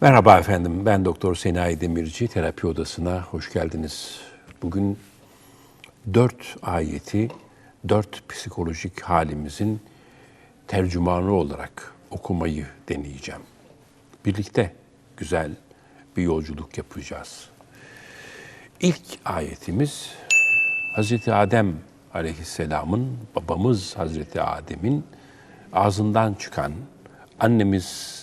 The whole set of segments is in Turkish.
Merhaba efendim, ben Doktor Senayi Demirci, terapi odasına hoş geldiniz. Bugün dört ayeti, dört psikolojik halimizin tercümanı olarak okumayı deneyeceğim. Birlikte güzel bir yolculuk yapacağız. İlk ayetimiz Hazreti Adem aleyhisselamın, babamız Hazreti Adem'in ağzından çıkan annemiz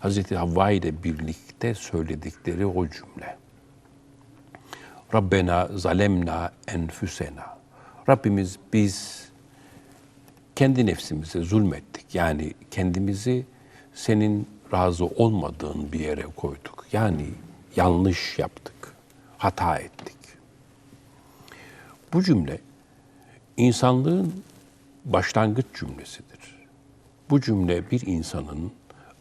Hazreti Havva ile birlikte söyledikleri o cümle. Rabbena zalemna enfüsena. Rabbimiz biz kendi nefsimize zulmettik. Yani kendimizi senin razı olmadığın bir yere koyduk. Yani yanlış yaptık, hata ettik. Bu cümle insanlığın başlangıç cümlesidir. Bu cümle bir insanın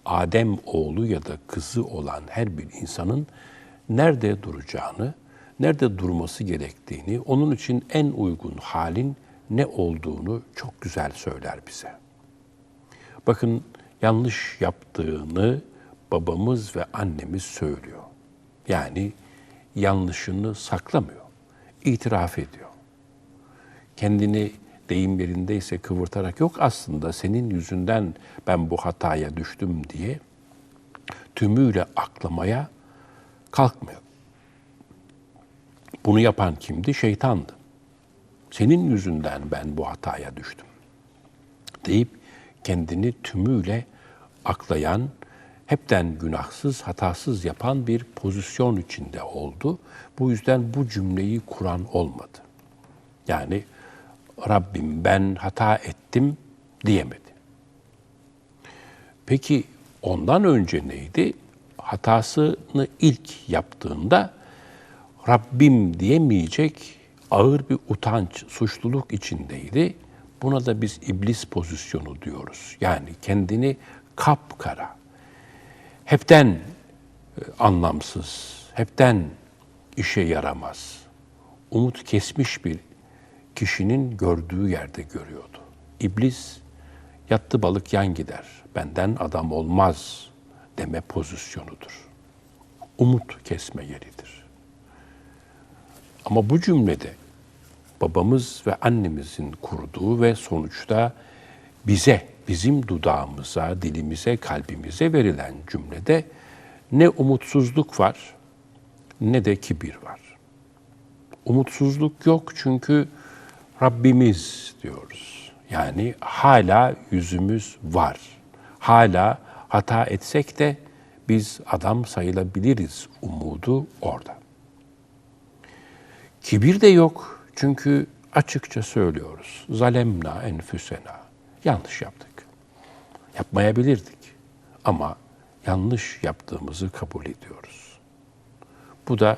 Adem oğlu ya da kızı olan her bir insanın nerede duracağını, nerede durması gerektiğini, onun için en uygun halin ne olduğunu çok güzel söyler bize. Bakın yanlış yaptığını babamız ve annemiz söylüyor. Yani yanlışını saklamıyor, itiraf ediyor. Kendini deyim yerindeyse kıvırtarak yok aslında senin yüzünden ben bu hataya düştüm diye tümüyle aklamaya kalkmıyor. Bunu yapan kimdi? Şeytandı. Senin yüzünden ben bu hataya düştüm. Deyip kendini tümüyle aklayan, hepten günahsız, hatasız yapan bir pozisyon içinde oldu. Bu yüzden bu cümleyi kuran olmadı. Yani Rabbim ben hata ettim diyemedi. Peki ondan önce neydi? Hatasını ilk yaptığında Rabbim diyemeyecek ağır bir utanç, suçluluk içindeydi. Buna da biz iblis pozisyonu diyoruz. Yani kendini kapkara, hepten e, anlamsız, hepten işe yaramaz, umut kesmiş bir kişinin gördüğü yerde görüyordu. İblis yattı balık yan gider, benden adam olmaz deme pozisyonudur. Umut kesme yeridir. Ama bu cümlede babamız ve annemizin kurduğu ve sonuçta bize, bizim dudağımıza, dilimize, kalbimize verilen cümlede ne umutsuzluk var ne de kibir var. Umutsuzluk yok çünkü Rabbimiz diyoruz. Yani hala yüzümüz var. Hala hata etsek de biz adam sayılabiliriz umudu orada. Kibir de yok çünkü açıkça söylüyoruz. Zalemna enfüsena. Yanlış yaptık. Yapmayabilirdik ama yanlış yaptığımızı kabul ediyoruz. Bu da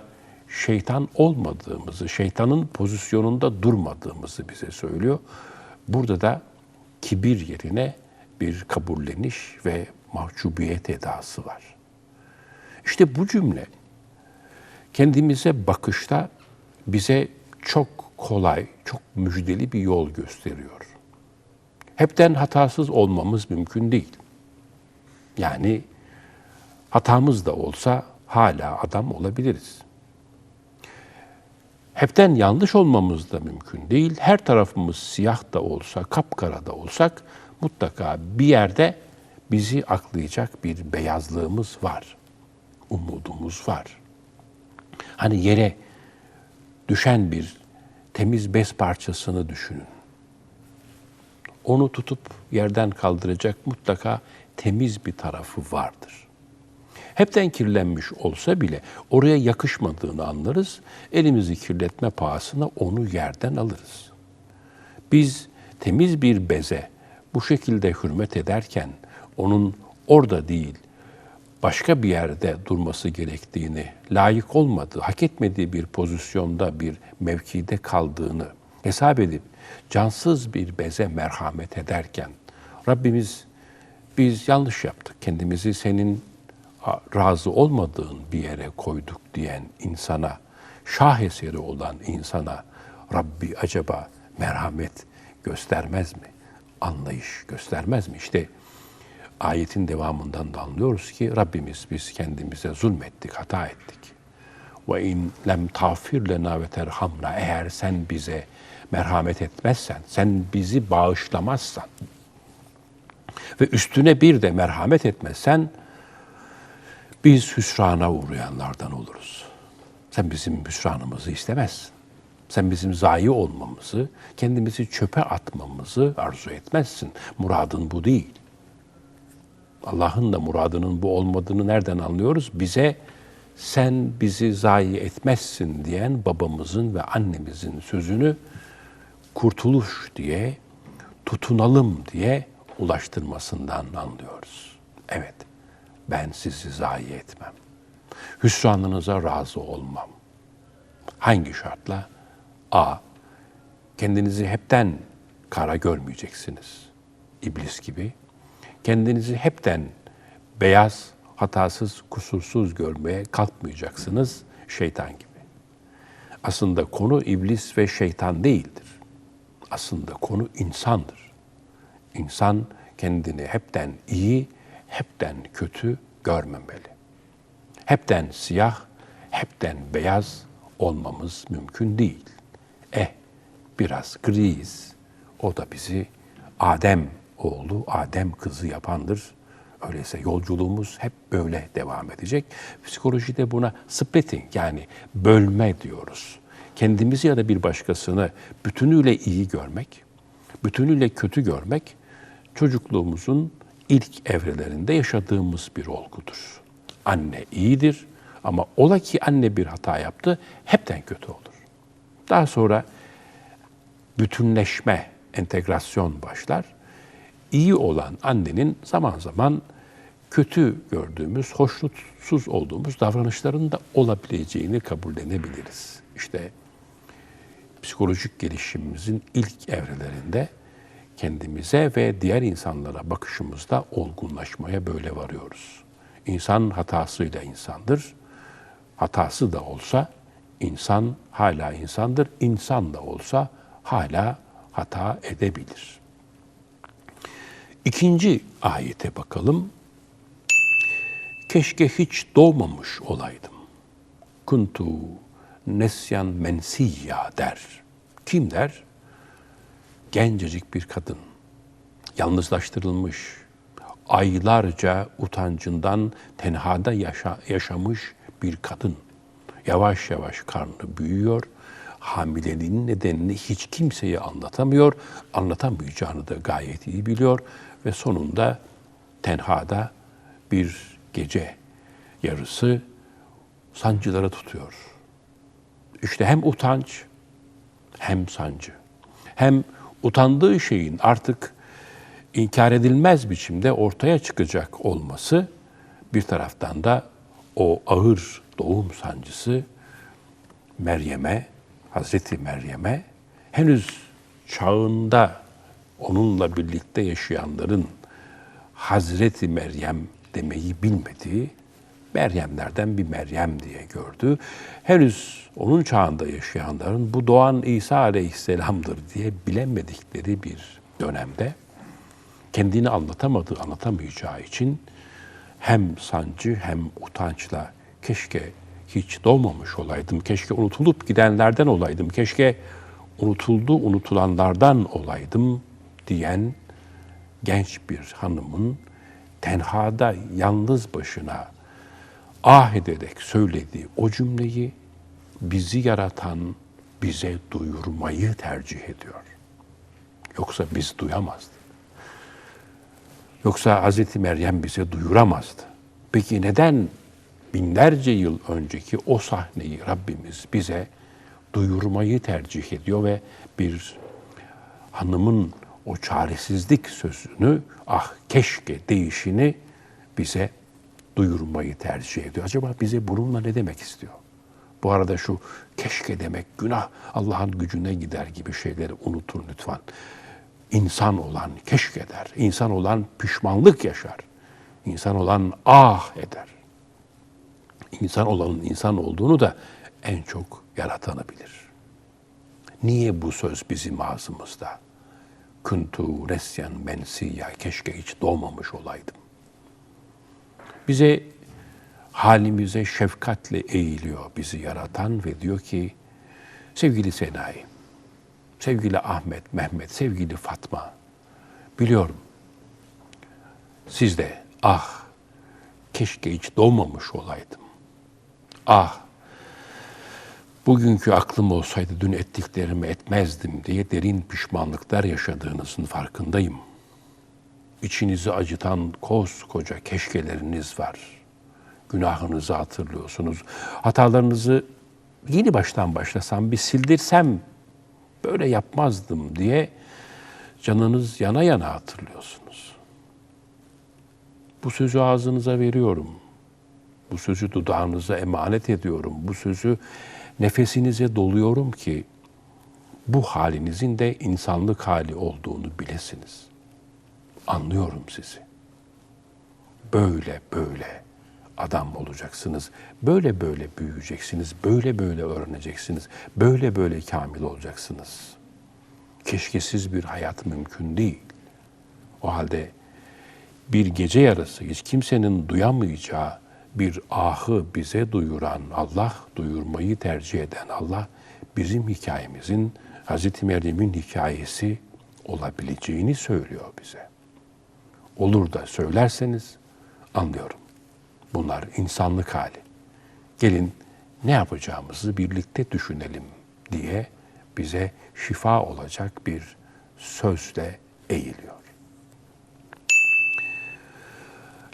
şeytan olmadığımızı, şeytanın pozisyonunda durmadığımızı bize söylüyor. Burada da kibir yerine bir kabulleniş ve mahcubiyet edası var. İşte bu cümle kendimize bakışta bize çok kolay, çok müjdeli bir yol gösteriyor. Hepten hatasız olmamız mümkün değil. Yani hatamız da olsa hala adam olabiliriz hepten yanlış olmamız da mümkün değil. Her tarafımız siyah da olsa, kapkara da olsak mutlaka bir yerde bizi aklayacak bir beyazlığımız var. Umudumuz var. Hani yere düşen bir temiz bez parçasını düşünün. Onu tutup yerden kaldıracak mutlaka temiz bir tarafı vardır hepten kirlenmiş olsa bile oraya yakışmadığını anlarız. Elimizi kirletme pahasına onu yerden alırız. Biz temiz bir beze bu şekilde hürmet ederken onun orada değil, başka bir yerde durması gerektiğini, layık olmadığı, hak etmediği bir pozisyonda, bir mevkide kaldığını hesap edip cansız bir beze merhamet ederken Rabbimiz biz yanlış yaptık. Kendimizi senin razı olmadığın bir yere koyduk diyen insana, şah eseri olan insana Rabbi acaba merhamet göstermez mi? Anlayış göstermez mi? İşte ayetin devamından da anlıyoruz ki Rabbimiz biz kendimize zulmettik, hata ettik. Ve in lem tağfir lena ve terhamna eğer sen bize merhamet etmezsen, sen bizi bağışlamazsan ve üstüne bir de merhamet etmezsen biz hüsrana uğrayanlardan oluruz. Sen bizim hüsranımızı istemezsin. Sen bizim zayi olmamızı, kendimizi çöpe atmamızı arzu etmezsin. Muradın bu değil. Allah'ın da muradının bu olmadığını nereden anlıyoruz? Bize sen bizi zayi etmezsin diyen babamızın ve annemizin sözünü kurtuluş diye, tutunalım diye ulaştırmasından anlıyoruz. Evet, ben sizi zayi etmem. Hüsranınıza razı olmam. Hangi şartla? A. Kendinizi hepten kara görmeyeceksiniz. İblis gibi. Kendinizi hepten beyaz, hatasız, kusursuz görmeye kalkmayacaksınız şeytan gibi. Aslında konu iblis ve şeytan değildir. Aslında konu insandır. İnsan kendini hepten iyi, hepten kötü görmemeli. Hepten siyah, hepten beyaz olmamız mümkün değil. Eh, biraz griyiz. O da bizi Adem oğlu, Adem kızı yapandır. Öyleyse yolculuğumuz hep böyle devam edecek. Psikolojide buna splitting yani bölme diyoruz. Kendimizi ya da bir başkasını bütünüyle iyi görmek, bütünüyle kötü görmek çocukluğumuzun ilk evrelerinde yaşadığımız bir olgudur. Anne iyidir ama ola ki anne bir hata yaptı, hepten kötü olur. Daha sonra bütünleşme, entegrasyon başlar. İyi olan annenin zaman zaman kötü gördüğümüz, hoşnutsuz olduğumuz davranışların da olabileceğini kabullenebiliriz. İşte psikolojik gelişimimizin ilk evrelerinde kendimize ve diğer insanlara bakışımızda olgunlaşmaya böyle varıyoruz. İnsan hatasıyla insandır. Hatası da olsa insan hala insandır. İnsan da olsa hala hata edebilir. İkinci ayete bakalım. Keşke hiç doğmamış olaydım. Kuntu nesyan mensiyya der. Kim der? Gencecik bir kadın. Yalnızlaştırılmış. Aylarca utancından tenhada yaşa, yaşamış bir kadın. Yavaş yavaş karnı büyüyor. Hamileliğinin nedenini hiç kimseye anlatamıyor. Anlatamayacağını da gayet iyi biliyor. Ve sonunda tenhada bir gece yarısı sancıları tutuyor. İşte hem utanç hem sancı. Hem utandığı şeyin artık inkar edilmez biçimde ortaya çıkacak olması bir taraftan da o ağır doğum sancısı Meryem'e, Hazreti Meryem'e henüz çağında onunla birlikte yaşayanların Hazreti Meryem demeyi bilmediği Meryemlerden bir Meryem diye gördü. Henüz onun çağında yaşayanların bu doğan İsa Aleyhisselam'dır diye bilemedikleri bir dönemde kendini anlatamadığı, anlatamayacağı için hem sancı hem utançla keşke hiç doğmamış olaydım, keşke unutulup gidenlerden olaydım, keşke unutuldu unutulanlardan olaydım diyen genç bir hanımın tenhada yalnız başına ah ederek söylediği o cümleyi bizi yaratan bize duyurmayı tercih ediyor. Yoksa biz duyamazdık. Yoksa Hazreti Meryem bize duyuramazdı. Peki neden binlerce yıl önceki o sahneyi Rabbimiz bize duyurmayı tercih ediyor ve bir hanımın o çaresizlik sözünü ah keşke değişini bize duyurmayı tercih ediyor. Acaba bize bununla ne demek istiyor? Bu arada şu keşke demek günah Allah'ın gücüne gider gibi şeyleri unutun lütfen. İnsan olan keşke der. İnsan olan pişmanlık yaşar. İnsan olan ah eder. İnsan olanın insan olduğunu da en çok yaratanı bilir. Niye bu söz bizim ağzımızda? Kuntu resyen mensiyya, keşke hiç doğmamış olaydım. Bize halimize şefkatle eğiliyor bizi yaratan ve diyor ki sevgili Senai, sevgili Ahmet, Mehmet, sevgili Fatma biliyorum siz de ah keşke hiç doğmamış olaydım. Ah bugünkü aklım olsaydı dün ettiklerimi etmezdim diye derin pişmanlıklar yaşadığınızın farkındayım. İçinizi acıtan koskoca keşkeleriniz var. Günahınızı hatırlıyorsunuz. Hatalarınızı yeni baştan başlasam bir sildirsem böyle yapmazdım diye canınız yana yana hatırlıyorsunuz. Bu sözü ağzınıza veriyorum. Bu sözü dudağınıza emanet ediyorum. Bu sözü nefesinize doluyorum ki bu halinizin de insanlık hali olduğunu bilesiniz. Anlıyorum sizi. Böyle böyle adam olacaksınız. Böyle böyle büyüyeceksiniz. Böyle böyle öğreneceksiniz. Böyle böyle kamil olacaksınız. Keşkesiz bir hayat mümkün değil. O halde bir gece yarısı hiç kimsenin duyamayacağı bir ahı bize duyuran Allah, duyurmayı tercih eden Allah, bizim hikayemizin Hazreti Meryem'in hikayesi olabileceğini söylüyor bize. Olur da söylerseniz anlıyorum. Bunlar insanlık hali. Gelin ne yapacağımızı birlikte düşünelim diye bize şifa olacak bir sözle eğiliyor.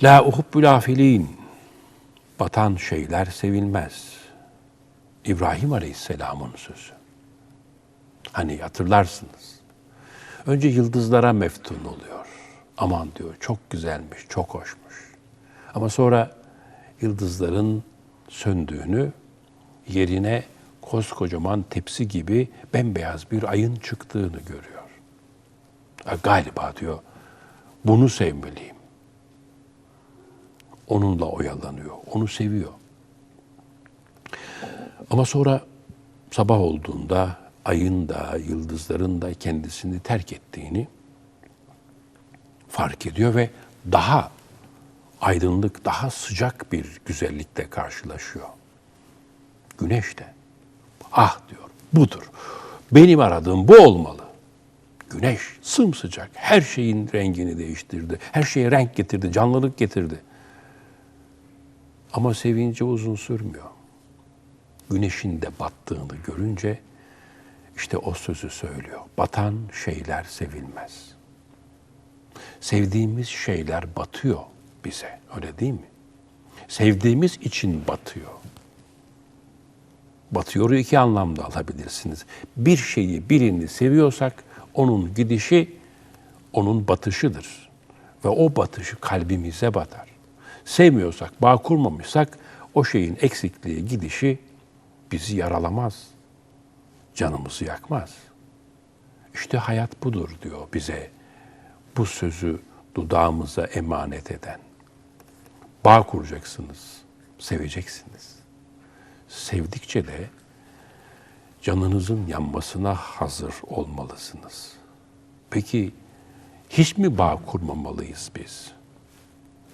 La uhubbul afilin. Batan şeyler sevilmez. İbrahim Aleyhisselam'ın sözü. Hani hatırlarsınız. Önce yıldızlara meftun oluyor. Aman diyor çok güzelmiş, çok hoşmuş. Ama sonra yıldızların söndüğünü yerine koskocaman tepsi gibi bembeyaz bir ayın çıktığını görüyor. Galiba diyor bunu sevmeliyim onunla oyalanıyor, onu seviyor. Ama sonra sabah olduğunda ayın da yıldızların da kendisini terk ettiğini fark ediyor ve daha aydınlık, daha sıcak bir güzellikle karşılaşıyor. Güneş de ah diyor budur. Benim aradığım bu olmalı. Güneş sımsıcak, her şeyin rengini değiştirdi. Her şeye renk getirdi, canlılık getirdi. Ama sevinci uzun sürmüyor. Güneşin de battığını görünce işte o sözü söylüyor. Batan şeyler sevilmez. Sevdiğimiz şeyler batıyor bize. Öyle değil mi? Sevdiğimiz için batıyor. Batıyoru iki anlamda alabilirsiniz. Bir şeyi, birini seviyorsak onun gidişi onun batışıdır. Ve o batışı kalbimize batar sevmiyorsak, bağ kurmamışsak o şeyin eksikliği, gidişi bizi yaralamaz. Canımızı yakmaz. İşte hayat budur diyor bize. Bu sözü dudağımıza emanet eden. Bağ kuracaksınız, seveceksiniz. Sevdikçe de canınızın yanmasına hazır olmalısınız. Peki hiç mi bağ kurmamalıyız biz?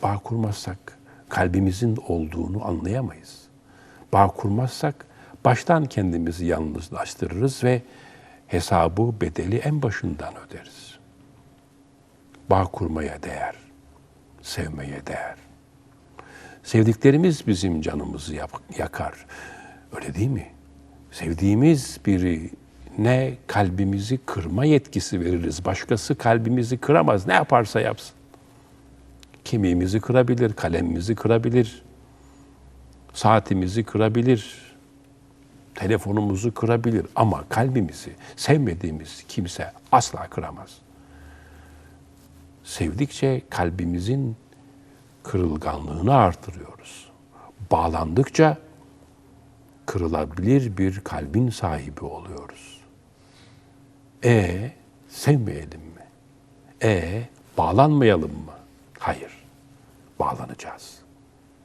bağ kurmazsak kalbimizin olduğunu anlayamayız. Bağ kurmazsak baştan kendimizi yalnızlaştırırız ve hesabı, bedeli en başından öderiz. Bağ kurmaya değer, sevmeye değer. Sevdiklerimiz bizim canımızı yakar. Öyle değil mi? Sevdiğimiz biri ne kalbimizi kırma yetkisi veririz. Başkası kalbimizi kıramaz. Ne yaparsa yapsın kemiğimizi kırabilir, kalemimizi kırabilir, saatimizi kırabilir, telefonumuzu kırabilir ama kalbimizi sevmediğimiz kimse asla kıramaz. Sevdikçe kalbimizin kırılganlığını artırıyoruz. Bağlandıkça kırılabilir bir kalbin sahibi oluyoruz. E sevmeyelim mi? E bağlanmayalım mı? Hayır. Bağlanacağız.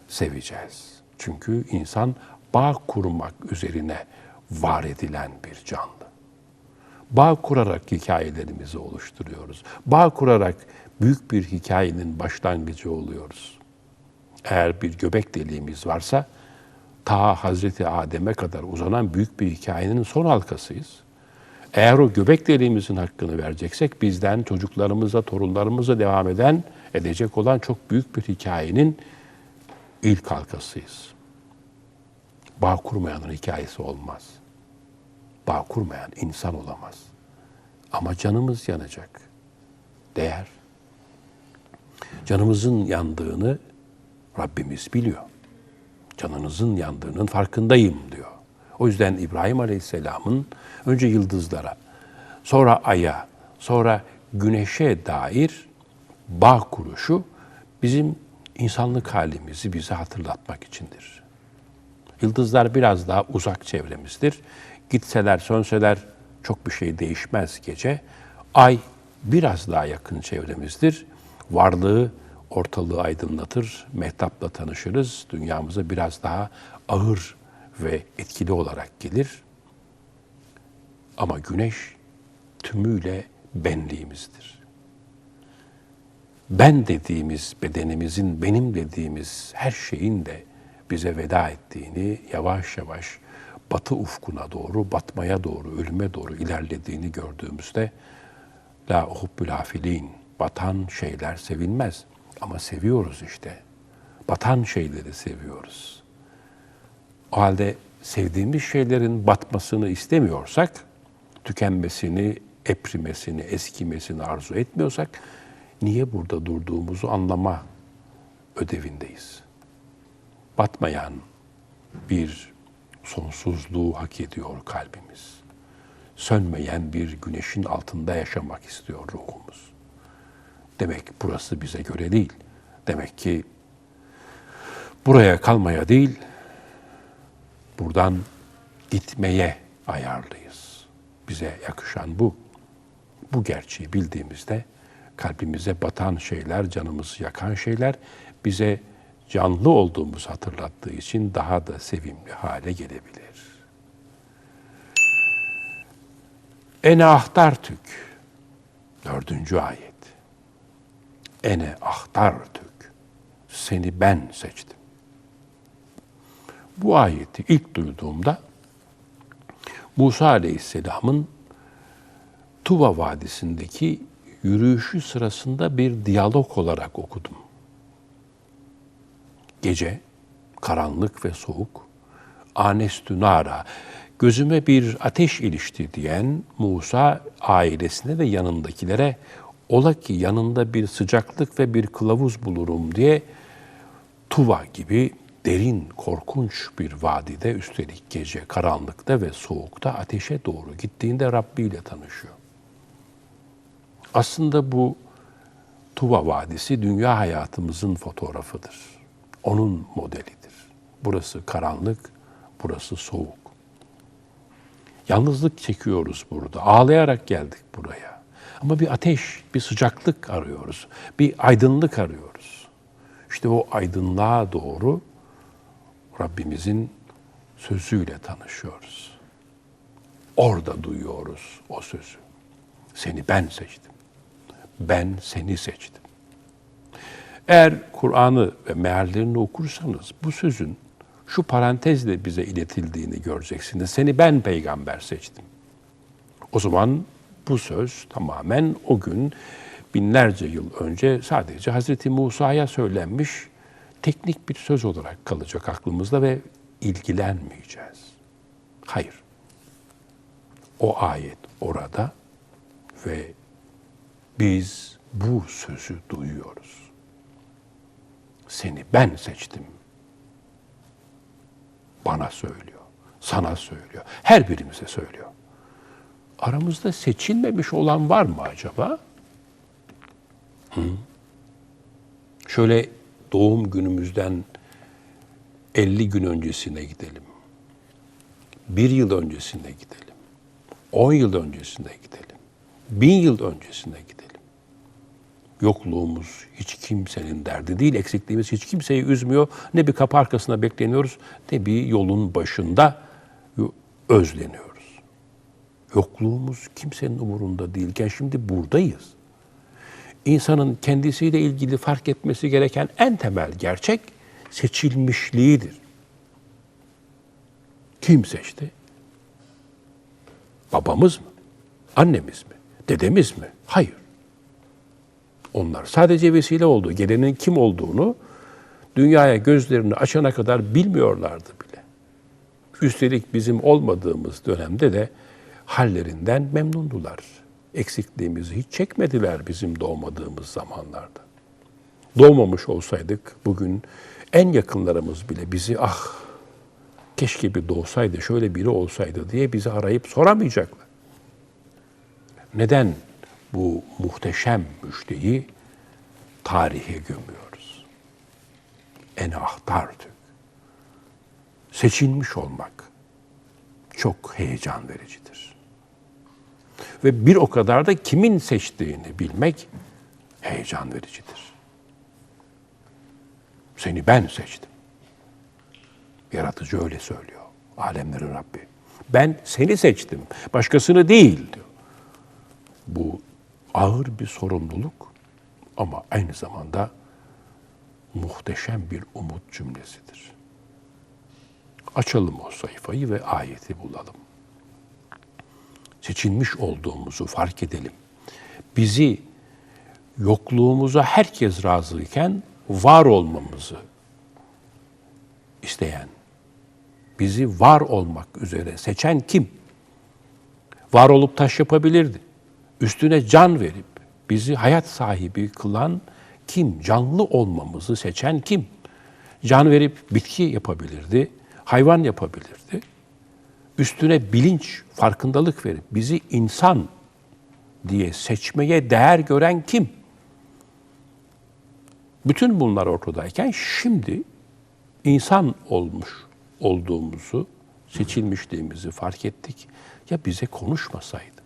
Seveceğiz. Çünkü insan bağ kurmak üzerine var edilen bir canlı. Bağ kurarak hikayelerimizi oluşturuyoruz. Bağ kurarak büyük bir hikayenin başlangıcı oluyoruz. Eğer bir göbek deliğimiz varsa ta Hazreti Adem'e kadar uzanan büyük bir hikayenin son halkasıyız. Eğer o göbek deliğimizin hakkını vereceksek bizden çocuklarımıza, torunlarımıza devam eden, edecek olan çok büyük bir hikayenin ilk halkasıyız. Bağ kurmayanın hikayesi olmaz. Bağ kurmayan insan olamaz. Ama canımız yanacak. Değer. Canımızın yandığını Rabbimiz biliyor. Canınızın yandığının farkındayım diyor. O yüzden İbrahim Aleyhisselam'ın önce yıldızlara, sonra aya, sonra güneşe dair bağ kuruşu bizim insanlık halimizi bize hatırlatmak içindir. Yıldızlar biraz daha uzak çevremizdir. Gitseler, sönseler çok bir şey değişmez gece. Ay biraz daha yakın çevremizdir. Varlığı ortalığı aydınlatır, mehtapla tanışırız. Dünyamıza biraz daha ağır ve etkili olarak gelir. Ama güneş tümüyle benliğimizdir. Ben dediğimiz bedenimizin, benim dediğimiz her şeyin de bize veda ettiğini, yavaş yavaş batı ufkuna doğru, batmaya doğru, ölüme doğru ilerlediğini gördüğümüzde la hubbül hafilin, batan şeyler sevilmez. Ama seviyoruz işte. Batan şeyleri seviyoruz. O halde sevdiğimiz şeylerin batmasını istemiyorsak, tükenmesini, eprimesini, eskimesini arzu etmiyorsak, niye burada durduğumuzu anlama ödevindeyiz. Batmayan bir sonsuzluğu hak ediyor kalbimiz. Sönmeyen bir güneşin altında yaşamak istiyor ruhumuz. Demek burası bize göre değil. Demek ki buraya kalmaya değil, buradan gitmeye ayarlıyız. Bize yakışan bu. Bu gerçeği bildiğimizde kalbimize batan şeyler, canımızı yakan şeyler bize canlı olduğumuzu hatırlattığı için daha da sevimli hale gelebilir. Ene ahtar tük. Dördüncü ayet. Ene ahtar tük. Seni ben seçtim. Bu ayeti ilk duyduğumda Musa Aleyhisselam'ın Tuva Vadisi'ndeki yürüyüşü sırasında bir diyalog olarak okudum. Gece, karanlık ve soğuk, anestü nara, gözüme bir ateş ilişti diyen Musa ailesine ve yanındakilere ola ki yanında bir sıcaklık ve bir kılavuz bulurum diye Tuva gibi derin, korkunç bir vadide üstelik gece karanlıkta ve soğukta ateşe doğru gittiğinde Rabbi ile tanışıyor. Aslında bu Tuva Vadisi dünya hayatımızın fotoğrafıdır. Onun modelidir. Burası karanlık, burası soğuk. Yalnızlık çekiyoruz burada. Ağlayarak geldik buraya. Ama bir ateş, bir sıcaklık arıyoruz. Bir aydınlık arıyoruz. İşte o aydınlığa doğru Rabbimizin sözüyle tanışıyoruz. Orada duyuyoruz o sözü. Seni ben seçtim. Ben seni seçtim. Eğer Kur'an'ı ve meallerini okursanız bu sözün şu parantezle bize iletildiğini göreceksiniz. Seni ben peygamber seçtim. O zaman bu söz tamamen o gün binlerce yıl önce sadece Hazreti Musa'ya söylenmiş teknik bir söz olarak kalacak aklımızda ve ilgilenmeyeceğiz. Hayır. O ayet orada ve biz bu sözü duyuyoruz. Seni ben seçtim. Bana söylüyor, sana söylüyor, her birimize söylüyor. Aramızda seçilmemiş olan var mı acaba? Hı? Şöyle doğum günümüzden 50 gün öncesine gidelim. Bir yıl öncesine gidelim. 10 yıl öncesine gidelim. Bin yıl öncesine gidelim. Yokluğumuz hiç kimsenin derdi değil, eksikliğimiz hiç kimseyi üzmüyor. Ne bir kapı arkasında bekleniyoruz, ne bir yolun başında özleniyoruz. Yokluğumuz kimsenin umurunda değilken şimdi buradayız. İnsanın kendisiyle ilgili fark etmesi gereken en temel gerçek seçilmişliğidir. Kim seçti? Babamız mı? Annemiz mi? Dedemiz mi? Hayır. Onlar sadece vesile oldu. Gelenin kim olduğunu dünyaya gözlerini açana kadar bilmiyorlardı bile. Üstelik bizim olmadığımız dönemde de hallerinden memnundular. Eksikliğimizi hiç çekmediler bizim doğmadığımız zamanlarda. Doğmamış olsaydık bugün en yakınlarımız bile bizi ah keşke bir doğsaydı, şöyle biri olsaydı diye bizi arayıp soramayacaklar. Neden bu muhteşem müjdeyi tarihe gömüyoruz? En ahtardık. Seçilmiş olmak çok heyecan vericidir. Ve bir o kadar da kimin seçtiğini bilmek heyecan vericidir. Seni ben seçtim. Yaratıcı öyle söylüyor. Alemlerin Rabbi. Ben seni seçtim. Başkasını değil diyor. Bu ağır bir sorumluluk ama aynı zamanda muhteşem bir umut cümlesidir. Açalım o sayfayı ve ayeti bulalım. Seçilmiş olduğumuzu fark edelim. Bizi yokluğumuza herkes razıyken var olmamızı isteyen, bizi var olmak üzere seçen kim? Var olup taş yapabilirdi. Üstüne can verip bizi hayat sahibi kılan kim? Canlı olmamızı seçen kim? Can verip bitki yapabilirdi, hayvan yapabilirdi. Üstüne bilinç, farkındalık verip bizi insan diye seçmeye değer gören kim? Bütün bunlar ortadayken şimdi insan olmuş olduğumuzu, seçilmişliğimizi fark ettik. Ya bize konuşmasaydı?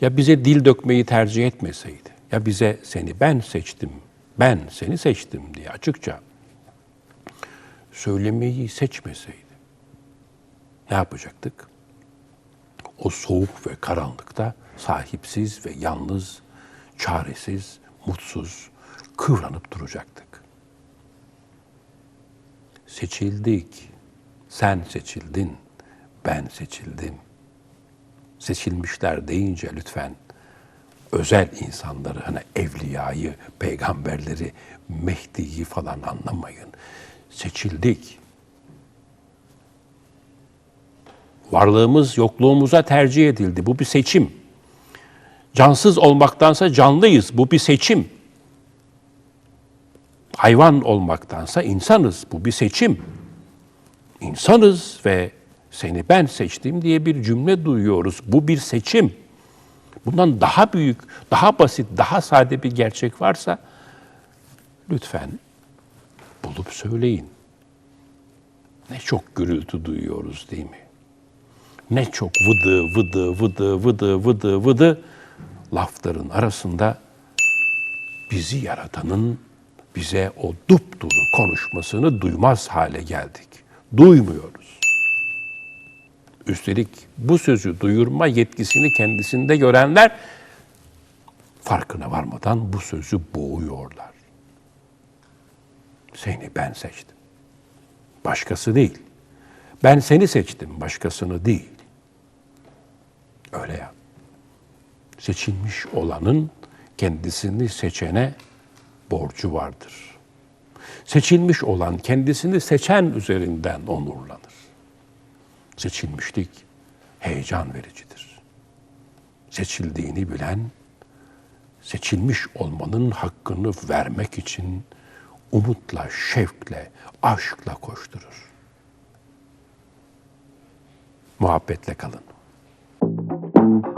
Ya bize dil dökmeyi tercih etmeseydi? Ya bize seni ben seçtim, ben seni seçtim diye açıkça söylemeyi seçmeseydi? Ne yapacaktık? O soğuk ve karanlıkta sahipsiz ve yalnız, çaresiz, mutsuz, kıvranıp duracaktık. Seçildik. Sen seçildin. Ben seçildim. Seçilmişler deyince lütfen özel insanları hani evliyayı, peygamberleri, Mehdi'yi falan anlamayın. Seçildik. Varlığımız yokluğumuza tercih edildi. Bu bir seçim. Cansız olmaktansa canlıyız. Bu bir seçim. Hayvan olmaktansa insanız. Bu bir seçim. İnsanız ve seni ben seçtim diye bir cümle duyuyoruz. Bu bir seçim. Bundan daha büyük, daha basit, daha sade bir gerçek varsa lütfen bulup söyleyin. Ne çok gürültü duyuyoruz değil mi? Ne çok vıdı vıdı vıdı vıdı vıdı vıdı lafların arasında bizi yaratanın bize o dupduru konuşmasını duymaz hale geldik. Duymuyoruz. Üstelik bu sözü duyurma yetkisini kendisinde görenler farkına varmadan bu sözü boğuyorlar. Seni ben seçtim. Başkası değil. Ben seni seçtim, başkasını değil. Öyle ya. Seçilmiş olanın kendisini seçene borcu vardır. Seçilmiş olan kendisini seçen üzerinden onurlanır. Seçilmişlik heyecan vericidir. Seçildiğini bilen, seçilmiş olmanın hakkını vermek için umutla, şevkle, aşkla koşturur. Muhabbetle kalın. Mm-hmm.